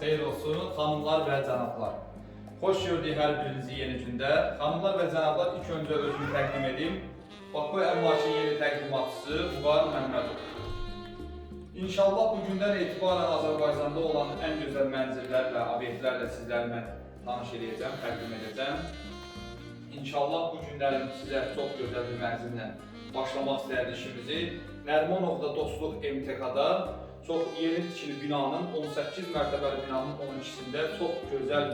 xeyir olsun, xanımlar və cənablar. Xoş gördük hər birinizi yeni gündə. Xanımlar və cənablar, ilk öncə özümü təqdim edim. Bakoy Əmlakın yeni təqdimatçısı Uğar Məmmədov. İnşallah bu gündən etibarən Azərbaycanda olan ən gözəl mənzillər və obyektlərlə sizlərlə tanış edəcəm, təqdim edəcəm. İnşallah bu günlərim sizə çox gözəl bir mənzillə başlamaq istəyirdik işimizi. Nərimanovda Dostluq MTK-da çox yeni tikili binanın 18 mərtəbəli binanın 12-sində çox gözəl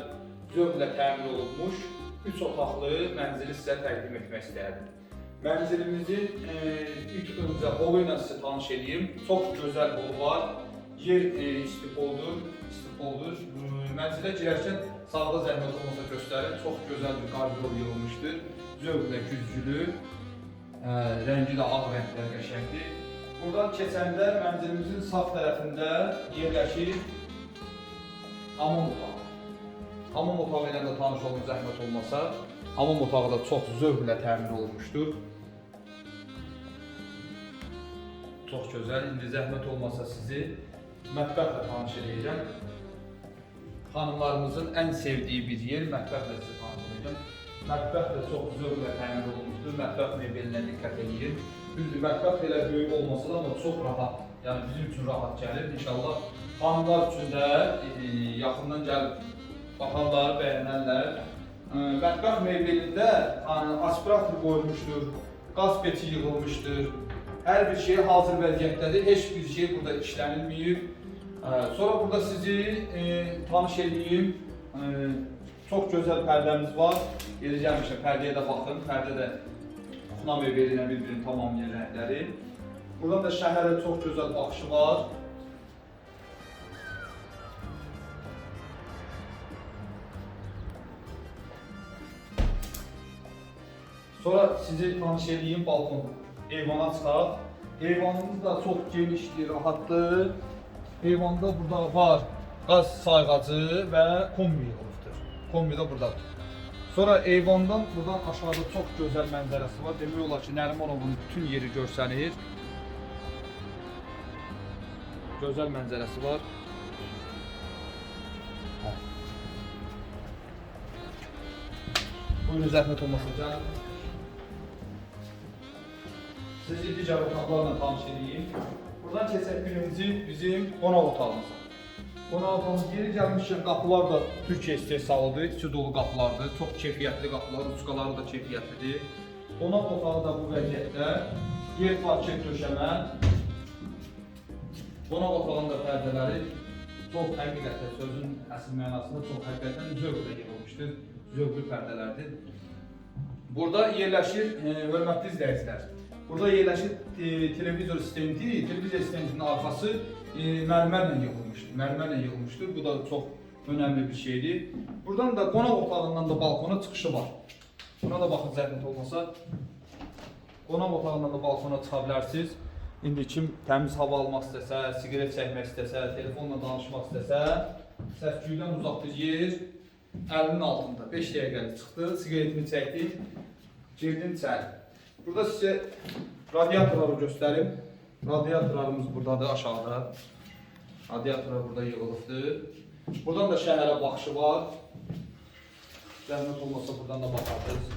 zövqlə təmin olunmuş 3 otaqlı mənzili sizə təqdim etmək istəyirdim. Mənzilimizin e, ilk öncə ilə sizə tanış edeyim. Çox gözəl holu var. Yer e, istipoldur, istipoldur. Mənzilə girərkən sağda zəhmət olmasa göstərin. Çox gözəl bir qardirob yığılmışdır. Zövqlə güzgülü. E, rəngi də ağ rənglər qəşəngdir. Buradan keçəndə mənzilimizin sağ tərəfində yerləşir hamam otağı. Hamam otağı ilə də tanış olun zəhmət olmasa. Hamam otağı da çox zövqlə təmin olunmuşdur. Çox gözəl. İndi zəhmət olmasa sizi mətbəxlə tanış edəcəm. Xanımlarımızın ən sevdiyi bir yer mətbəxlə sizi tanış. Mətbəx də çox zövqlə təmin olunmuşdur. Mətbəx mebelinə diqqət edin. Düzdür, mətbəx elə böyük olmasa da amma çox rahat. Yəni bizim üçün rahat gəlir. İnşallah xanımlar üçün də e, yaxından gəlib baxarlar, bəyənərlər. E, Mətbəx mebelində yəni, aspirator qoyulmuşdur, qaz peci yığılmışdır. Hər bir şey hazır vəziyyətdədir. Heç bir şey burada işlənilməyib. E, Sonra burada sizi e, tanış edeyim. E, Çox gözəl pərdəmiz var. Yeri gəlmişəm, pərdəyə də baxın. Pərdə də Xuna mebeli ilə bir-birini tamamlayan rəngləri. Buradan da şəhərə çox gözəl baxışı var. Sonra sizi tanış edeyim balkon. Eyvana çıxaq. Eyvanımız da çox genişdir, rahatdır. Eyvanda burada var qaz sayğacı və kombi yığılıbdır. Kombi də buradadır. Sonra eyvandan buradan aşağıda çox gözəl mənzərəsi var. Demək olar ki, Nərimanovun bütün yeri görsənir. Gözəl mənzərəsi var. Hə. Buyurun zəhmət olmasa gəlin. Sizi digər otaqlarla tanış edeyim. Buradan keçək birinci bizim qonaq otağımıza. Qonaq otağımız yeri gəlmişkən qapılar da Türkiyə istehsalıdır, içi dolu qapılardır. Çox keyfiyyətli qapılar, uçqaları da keyfiyyətlidir. Qonaq otağı da bu vəziyyətdə. Yer parket döşəmə. Qonaq otağının da pərdələri çox həqiqətən sözün əsl mənasında çox həqiqətən zövqlə yığılmışdır. Zövqlü pərdələrdir. Burada yerləşir, e, hörmətli izləyicilər. Burada yerləşir e, televizor stendi, televizor stendinin arxası e, mərmərlə yığılmışdır. Mərmərlə yığılmışdır. Bu da çox önəmli bir şeydir. Buradan da qonaq otağından da balkona çıxışı var. Buna da baxın zəhmət olmasa. Qonaq otağından da balkona çıxa bilərsiniz. İndi kim təmiz hava almaq istəsə, siqaret çəkmək istəsə, telefonla danışmaq istəsə, səs-küydən uzaqdır yer, əlinin altında 5 dəqiqəlik çıxdı, siqaretini çəkdi, girdin içəri. Burada sizə radiatorları göstərim. Radiatorlarımız buradadır aşağıda. Radiatorlar burada yığılıbdır. Buradan da şəhərə baxışı var. Zəhmət olmasa buradan da baxarsınız.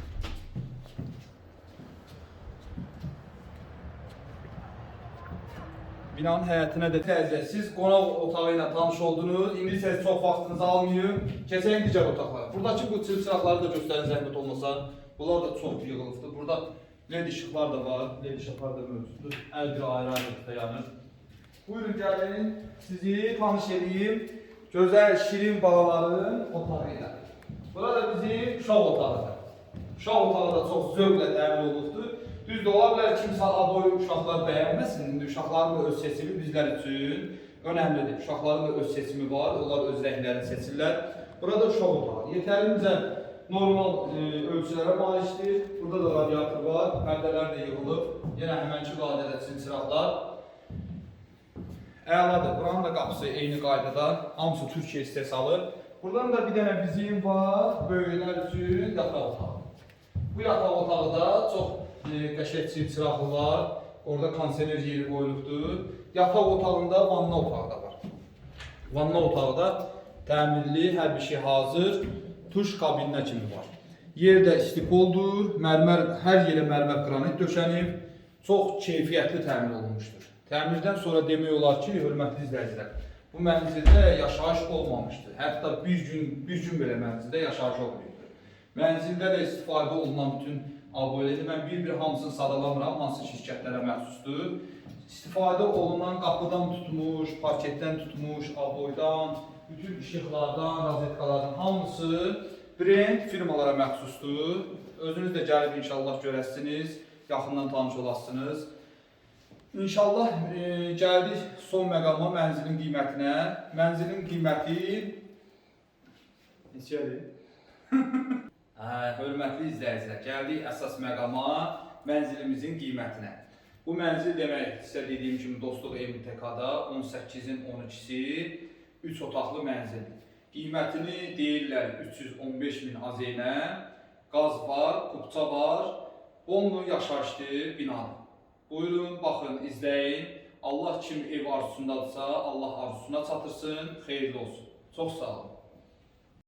Binanın həyətinə də təzəsiz qonaq otağı ilə tanış oldunuz. İndi isə çox vaxtınızı almayım. Keçək digər otaqlara. Buradakı bu çilçıraqları da göstərin zəhmət olmasa. Bunlar da çox yığılıbdır. Burada led işıqlar da var. Led işıqlar da mövcuddur. Hər biri ayrı-ayrılıqda yanır. Buyurun gəlin, sizi tanış edeyim. Gözəl, şirin balaların otağı. Burada bizim uşaq otağıdır. Uşaq otağı da çox zövqlə təmin olunubdur. Düzdür, ola bilər kimsə aboy uşaqlar bəyənməsin. İndi uşaqların da öz seçimi bizlər üçün önəmlidir. Uşaqların da öz seçimi var, onlar öz rənglərini seçirlər. Burada uşaq otağı. Yetərincə normal e, ölçülərə malikdir. Burada da radiator var, pərdələr də yığılıb. Yenə həmənki qaydada çilçıraqlar. Əladır. Buranın da qapısı eyni qaydada. Hamısı Türkiyə istehsalı. Buradan da bir dənə bizim var, böyüklər üçün yataq otağı. Bu yataq otağı da çox e, qəşəng çilçıraqlı var. Orada kondisioner yeri qoyulubdur. Yataq otağında vanna otağı da var. Vanna otağı da Təmirli, hər bir şey hazır. Tuş kabininə kimi var. Yerdə istikoldur, mərmər, hər yerə mərmər qranit döşənib. Çox keyfiyyətli təmir olunmuşdur. Təmirdən sonra demək olar ki, hörmətli izləyicilər, bu mənzildə yaşayış olmamışdı. Hətta bir gün, bir gün belə mənzildə yaşayış olmayıbdı. Mənzildə də istifadə olunan bütün aboneləri mən bir-bir hamısını sadalamıram, hansı şirkətlərə məxsusdur. İstifadə olunan qapıdan tutmuş, parketdən tutmuş, aboydan, bütün işıqlardan, rozetkalardan hamısı brend firmalara məxsusdur. Özünüz də gəlib inşallah görəsiniz, yaxından tanış olasınız. İnşallah e, gəldik son məqama mənzilin qiymətinə. Mənzilin qiyməti neçədir? Hə, hörmətli izləyicilər, gəldik əsas məqama, mənzilimizin qiymətinə. Bu mənzil demək, sizə dediyim kimi Dostluq MTK-da 18-in 12-si 3 otaqlı mənzildir. Qiymətini deyirlər 315 min azeynə, qaz var, kupça var, onlu yaşayışlı binadır. Buyurun, baxın, izləyin. Allah kim ev arzusundadırsa, Allah arzusuna çatırsın, xeyirli olsun. Çox sağ olun.